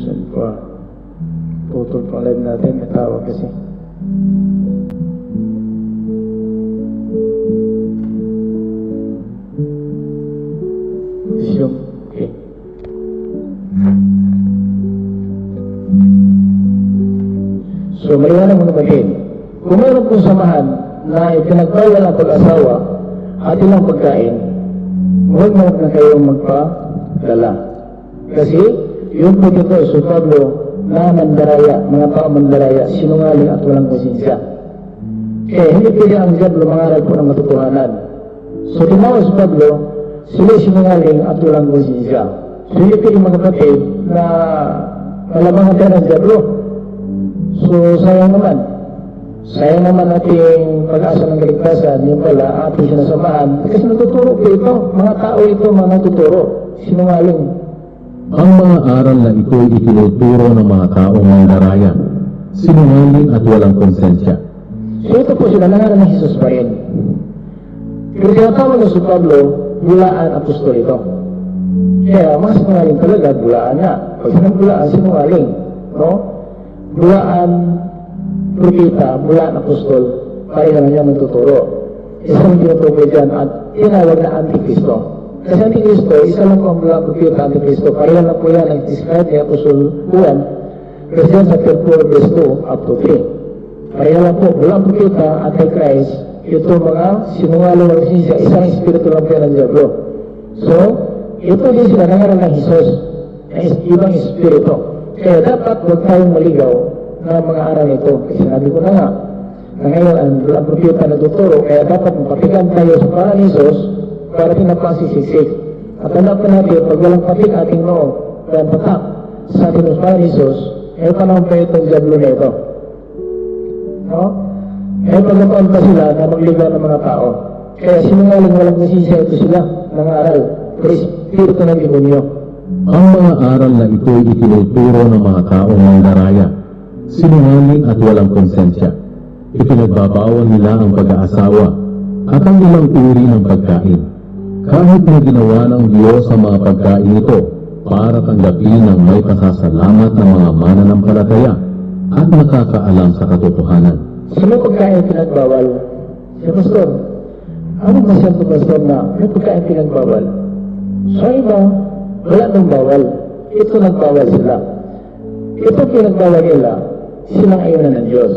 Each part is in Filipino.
Saan pa? Putol pang live natin. May tawag kasi. Resume. Okay. So, maliwanag mo naman Kung mayroon pong samahan na ipinagbawal ang pag-asawa at ilang pagkain, huwag mo na kayong magpadala. Kasi, yung po dito, so Pablo, na mandaraya, mga tao mandaraya, sinungaling at walang konsensya. Kaya hindi pwede ang Diablo mangaral po ng matotohanan. So, tinawag si Pablo, sila sinungaling at walang konsensya. So, hindi pwede mga kapatid na malamangan tayo ng Diablo. So, sayang naman. Sayang naman ating pag-asa ng kaligtasan, yun pala, ating sinasamahan. Kasi natuturo po ito. Mga tao ito, mga natuturo. Sinungaling. Ang mga aral na ito'y itinuturo ng mga taong mandaraya, sinungaling at walang konsensya. So, ito po sila, nangaral ng Jesus pa rin. Pero tinatawag na si Pablo, bulaan apostol ito. Kaya, mas sinungaling talaga, bulaan nga. Pag sinang bulaan, sinungaling. No? Bulaan, propita, bulaan apostol, pareho na niya magtuturo. Isang tinutukoy dyan at tinawag na Antikristo. Kasi Antikristo, isa lang po ang bulaan propita, Antikristo. Pareho na po yan ang describe ni Apostol Juan, yan sa 4 verse 2 up to 3. Pareho lang po, bulang propita, Antichrist, ito mga sinungaling ng siya, isang espiritu lang po yan ng Diablo. So, ito din sila nangaral ng Jesus, na ibang espiritu. Kaya dapat huwag tayong maligaw na mga aral nito. Kasi sinabi ko na nga, na ngayon ang bulang propita nagtuturo, kaya dapat mapatigan tayo sa parang Jesus para pinapasisiksik. At alam pa natin, pag walang patik ating noo, walang patak sa ating parang Jesus, eh panahon pa itong Diablo na ito. No? Eh, pagkapaan pa sila na magligaw ng mga tao. Kaya sinungaling walang nasisya ito sila ng aral. Pero ng demonyo. Ang mga aral na ito'y itinuturo ng mga taong mandaraya, sinungaling at walang konsensya. Ipinagbabawal nila ang pag-aasawa at ang ilang uri ng pagkain. Kahit na ginawa ng Diyos ang mga pagkain ito para tanggapin ang may pasasalamat ng mga mananampalataya at nakakaalam sa katotohanan. Sino pagkain pinagbawal? Si Pastor. Ano ba siya Pastor, na may pagkain pinagbawal? So, iba, wala nang bawal. Ito nagbawal sila. Ito pinagbawal nila, silang ayaw na ng Diyos.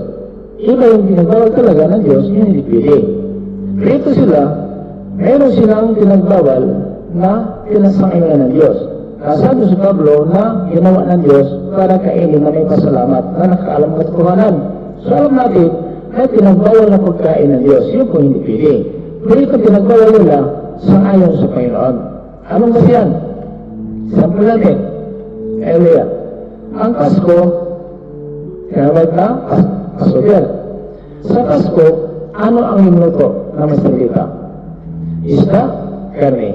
Iba yung pinagbawal talaga ng Diyos, yun hindi pwede. Pero ito sila, meron silang pinagbawal na pinasang ayaw na ng Diyos. Nasabi si Pablo na ginawa ng Diyos para kainin na may pasalamat na nakakaalam ng katotohanan. So alam natin, may pinagbawal na pagkain ng Diyos. Yun po hindi pwede. Pero ito pinagbawal nila sa ayon sa Panginoon. Anong ba yan? Sample natin. Elia. Ang Pasko, tinawag na Pas- Passover. Sa Pasko, ano ang minuto na may salita? Isda, karne.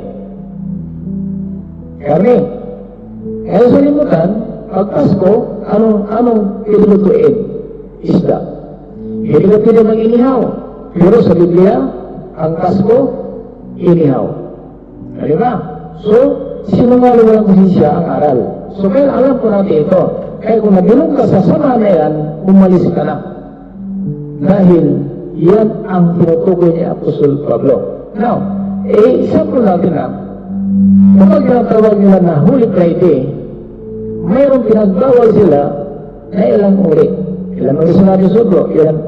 Karne. Kaya sa limutan, pag Pasko, anong, anong ilulutuin? Isda. Hindi ka pwede mag-inihaw. Pero sa Biblia, ang Pasko, inihaw. Di ba? So, sinungaling walang konsensya ang aral. So, kaya alam po natin ito. Kaya kung nabilong ka sa sama na yan, umalis ka na. Dahil yan ang tinutukoy ni Apostol Pablo. Now, eh, example natin na, kapag tinatawag nila na Holy Friday, mayroong pinagbawal sila na ilang uri. Ilang uri sinabi sa Ilang